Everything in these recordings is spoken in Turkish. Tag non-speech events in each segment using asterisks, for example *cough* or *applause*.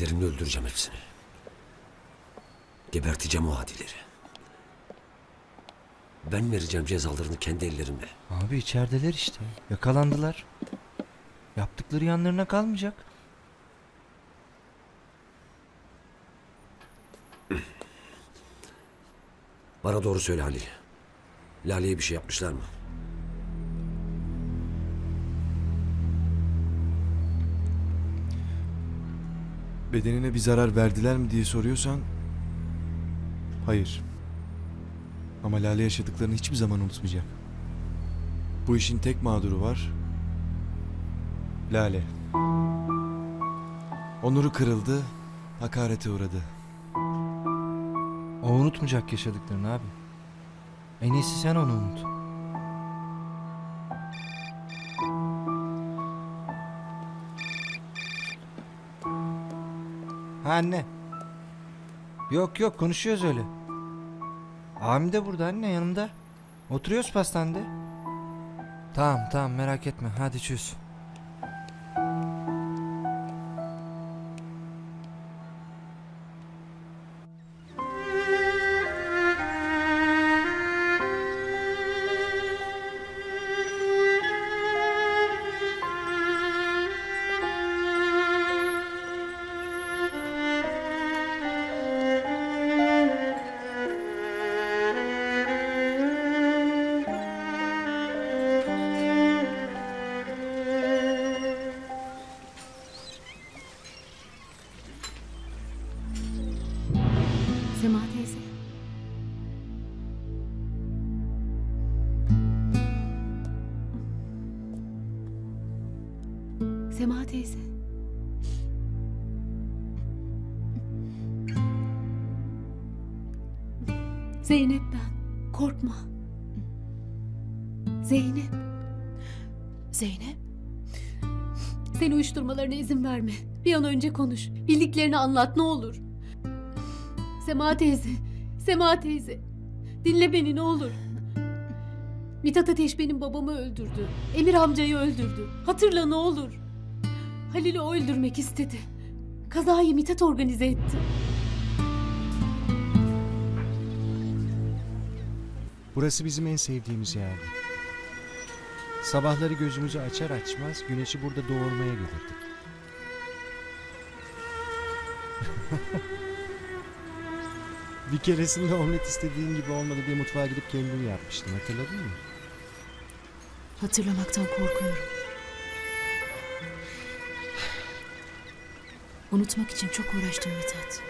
Ellerimle öldüreceğim hepsini. Geberteceğim o adileri. Ben vereceğim cezalarını kendi ellerimle. Abi içerideler işte. Yakalandılar. Yaptıkları yanlarına kalmayacak. Bana doğru söyle Halil. Lale'ye bir şey yapmışlar mı? Bedenine bir zarar verdiler mi diye soruyorsan... Hayır. Ama Lale yaşadıklarını hiçbir zaman unutmayacak. Bu işin tek mağduru var. Lale. Onuru kırıldı, hakarete uğradı. O unutmayacak yaşadıklarını abi. En iyisi sen onu unut. Anne. Yok yok konuşuyoruz öyle. Abim de burada anne yanımda. Oturuyoruz pastanede. Tamam tamam merak etme hadi çöz. Sema teyze. Zeynep ben. Korkma. Zeynep. Zeynep, Seni uyuşturmalarına izin verme. Bir an önce konuş. Bildiklerini anlat ne olur. Sema teyze. Sema teyze. Dinle beni ne olur. Mithat Ateş benim babamı öldürdü. Emir amcayı öldürdü. Hatırla ne olur. Halil'i o öldürmek istedi. Kazayı Mithat organize etti. Burası bizim en sevdiğimiz yerdi. Sabahları gözümüzü açar açmaz güneşi burada doğurmaya gelirdik. *laughs* Bir keresinde omlet istediğin gibi olmadı diye mutfağa gidip kendim yapmıştım. Hatırladın mı? hatırlamaktan korkuyorum. Unutmak için çok uğraştım Mithat.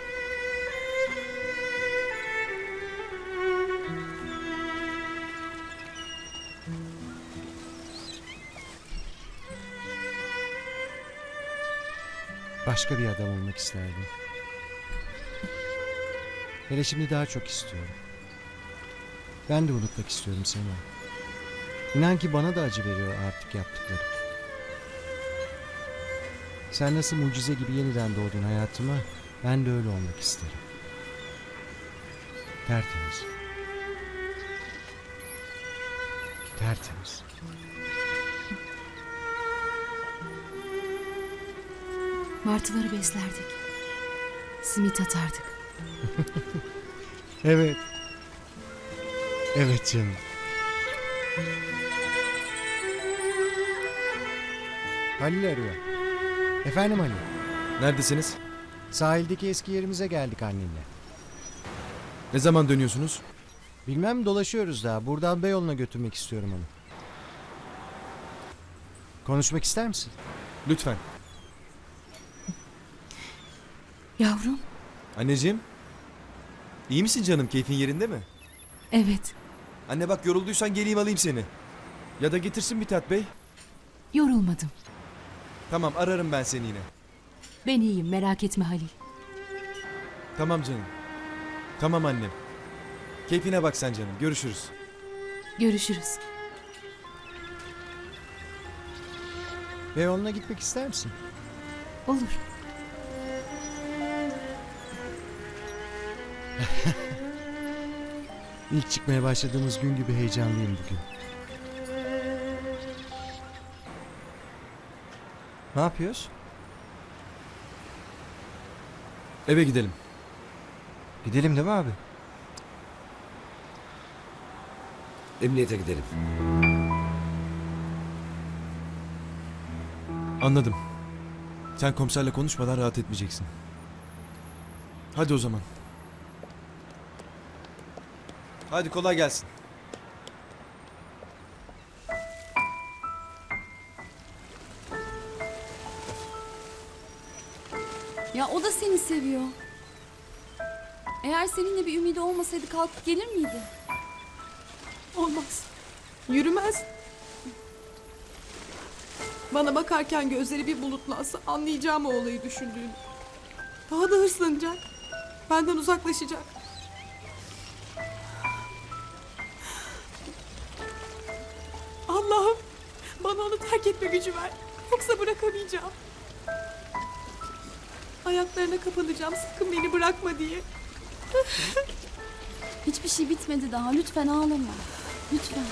Başka bir adam olmak isterdim. Hele şimdi daha çok istiyorum. Ben de unutmak istiyorum seni. İnan ki bana da acı veriyor artık yaptıkları. Sen nasıl mucize gibi yeniden doğdun hayatıma, ben de öyle olmak isterim. Tertemiz. Tertemiz. Martıları beslerdik. Simit atardık. *laughs* Evet. Evet canım. Halil arıyor. Efendim Halil. Neredesiniz? Sahildeki eski yerimize geldik annenle. Ne zaman dönüyorsunuz? Bilmem dolaşıyoruz daha. Buradan Beyoğlu'na götürmek istiyorum onu. Konuşmak ister misin? Lütfen. Yavrum, Anneciğim. iyi misin canım? Keyfin yerinde mi? evet. Anne bak yorulduysan geleyim alayım seni. Ya da getirsin Mithat Bey. Yorulmadım. Tamam ararım ben seni yine. Ben iyiyim, merak etme Halil. Tamam canım. Tamam annem. Keyfine bak sen canım. Görüşürüz. Görüşürüz. Beyoğlu'na gitmek ister misin? Olur. *laughs* İlk çıkmaya başladığımız gün gibi heyecanlıyım bugün. Ne yapıyoruz? Eve gidelim. Gidelim değil mi abi? Emniyete gidelim. Anladım. Sen komiserle konuşmadan rahat etmeyeceksin. Hadi o zaman. Hadi kolay gelsin. Ya o da seni seviyor. Eğer seninle bir ümidi olmasaydı kalkıp gelir miydi? Olmaz. Yürümez. Bana bakarken gözleri bir bulutlansa anlayacağım o olayı düşündüğünü. Daha da hırslanacak. Benden uzaklaşacak. Allah'ım bana onu terk etme gücü ver. Yoksa bırakamayacağım. Ayaklarına kapanacağım sakın beni bırakma diye. *laughs* Hiçbir şey bitmedi daha. Lütfen ağlama. Lütfen.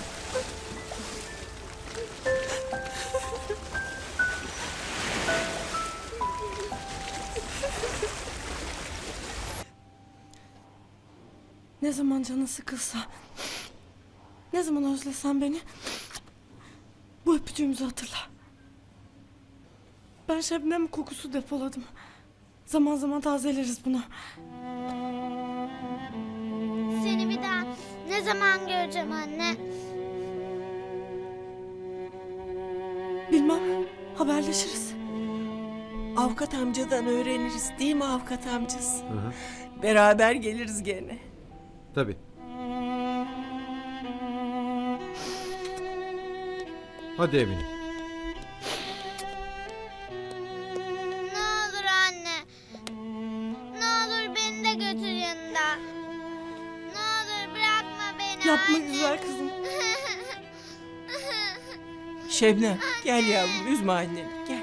Ne zaman canın sıkılsa, ne zaman özlesen beni, bu öpücüğümüzü hatırla. Ben şebnem kokusu depoladım. Zaman zaman tazeleriz bunu. Seni bir daha ne zaman göreceğim anne? Bilmem, haberleşiriz. Avukat amcadan öğreniriz değil mi avukat amcası? Beraber geliriz gene. Tabii. Hadi evine. Yapma güzel kızım. Şebnem, gel yavrum, üzme anneni, gel.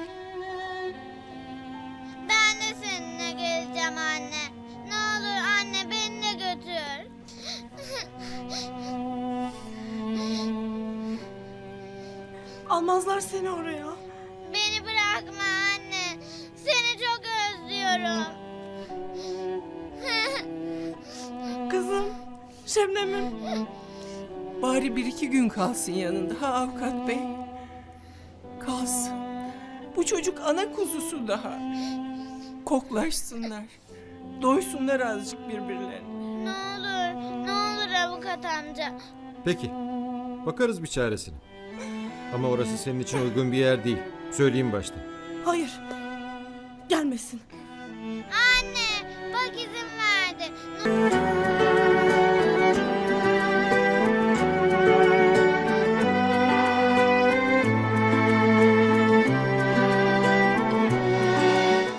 Ben de seninle geleceğim anne. Ne olur anne beni de götür. Almazlar seni oraya. Beni bırakma anne. Seni çok özlüyorum. Şebnem'im. Bari bir iki gün kalsın yanında ha avukat bey. Kalsın. Bu çocuk ana kuzusu daha. Koklaşsınlar. Doysunlar azıcık birbirlerine. Ne olur, ne olur avukat amca. Peki. Bakarız bir çaresine. Ama orası senin için uygun bir yer değil. Söyleyeyim baştan. Hayır. Gelmesin. Anne, bak izin verdi. Ne-